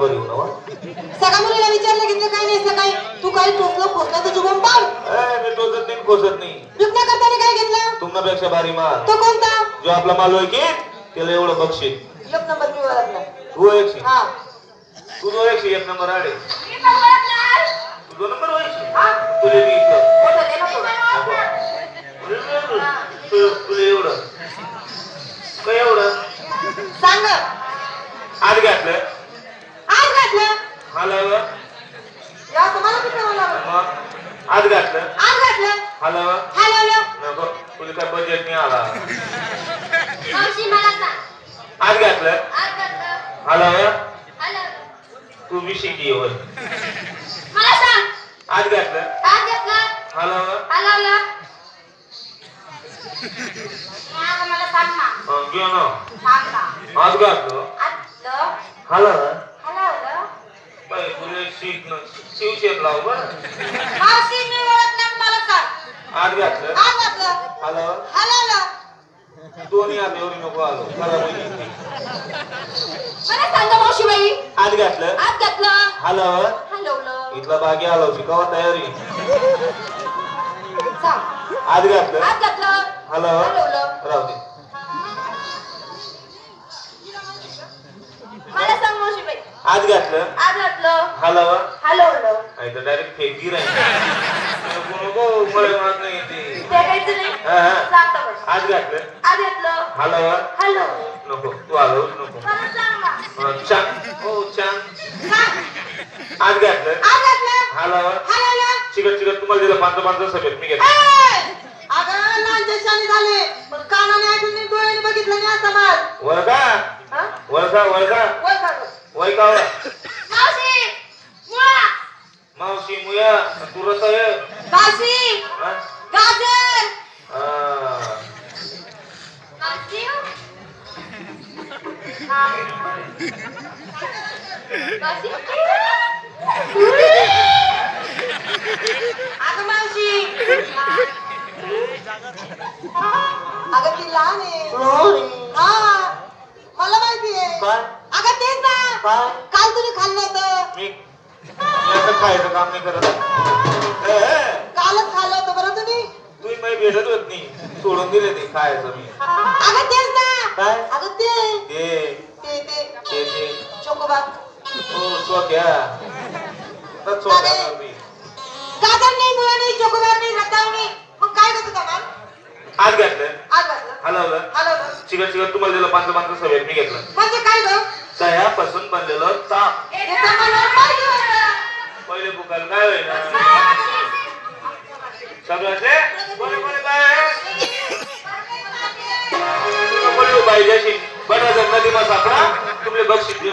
भर येऊ नवा सगळ्या मुलीला विचारलं घेतलं काय नाही सकाळी तू काही टोचलं पोचलं तर जुबम पाड ए, मी टोचत नाही कोसत नाही. विकण्या करताना काय घेतलं? तुमच्यापेक्षा भारी माल. तो कोणता? जो आपला माल होय की त्याला एवढं बक्षीस. एक नंबर मी ओळखला तू एकशे हा. तू जो एकशे एक नंबर आडे. तू दोन नंबर व्हायची तुले पुढं. तुला एवढं. काय एवढं. सांग आज घातलं. हलावं या तुम्हाला कुठे आज घातलं. आज घातलं? हलावं हलवलं. नको तुला काय बजेट नाही आला. मावशी मला सांग. आज घातलं. आज घातलं. हलावं आलं तू बी शिकी वर मला सांग. आज घातलं. आज घातलं. हलावं हलवलं. मला सांग ना. आज घातलं. हलावं हलवलं बाई, शीट न शिवशेत लाव बरं. मावशी मी ओळखलं मला सांग? आज घातलं. आज घातलं. हलावं हलवलं. दोन्ही हात एवढी नको आलो. खरा बहिणी मला सांग मावशीबाई. आज घातलं. आज घातलं. हलावं हलवलं. इथला बागी आलावची कवा तयारी? सांग. आज घातलं. आज घातलं. हलावं हलवलं. राहू दे. आज घातलं? आज घातलं. हलावं हलवलं नाही तर डायरेक्ट फेकी राहील. आज घातलं? आज घातलं. हलावं हलवलं नको तू आलोच नको. छान हो सांग. आज घातलं? हलावं चिकट चिकट तुम्हाला दिलं पाच पाच सभेत मी घेतलं. लांजेशाने झाले. पण कानाने ऐकून डोळ्याने बघितलं नाही असा माल वळका हा? वळका वळका वय का. मावशी मुळा. मावशी मुया तू रसा ये काशी? गाजर. हा. मावशी. अगं मावशी. अगं ती लहान आहे. हा. मला माहिती आहे. अगं तेच ना. काय? काल तुम्ही खाल्लं होतं. मी खायचं काम नाही करत. ए, ए, कालच खाल्लं होतं बरं तुम्ही. तुम्ही मला भेटत होत नाही. सोडून दिले ते खायचं मी. अगं तेच ना. काय? अगं ते. ते. ते ते. ते ते. चोकोबार. हो स्वक्या आता स्वक्या मी. गाजर नाही मुळा नाही चोकोबार नाही रताळ नाही. मग काय करतो का आज घातलं आज घातलं. हलवलं. हलवलं. चिकट चिकट तुम्हाला दिलं पाच पाच सभेत मी घेतलं. म्हणजे काय गं? दह्यापासून बनलेलं ताप. पहिले बुकाल काय होईना? सगळ्याचे पाहिजे बड़ा जन्नती मा सापडा तुमले बक्षीस देऊ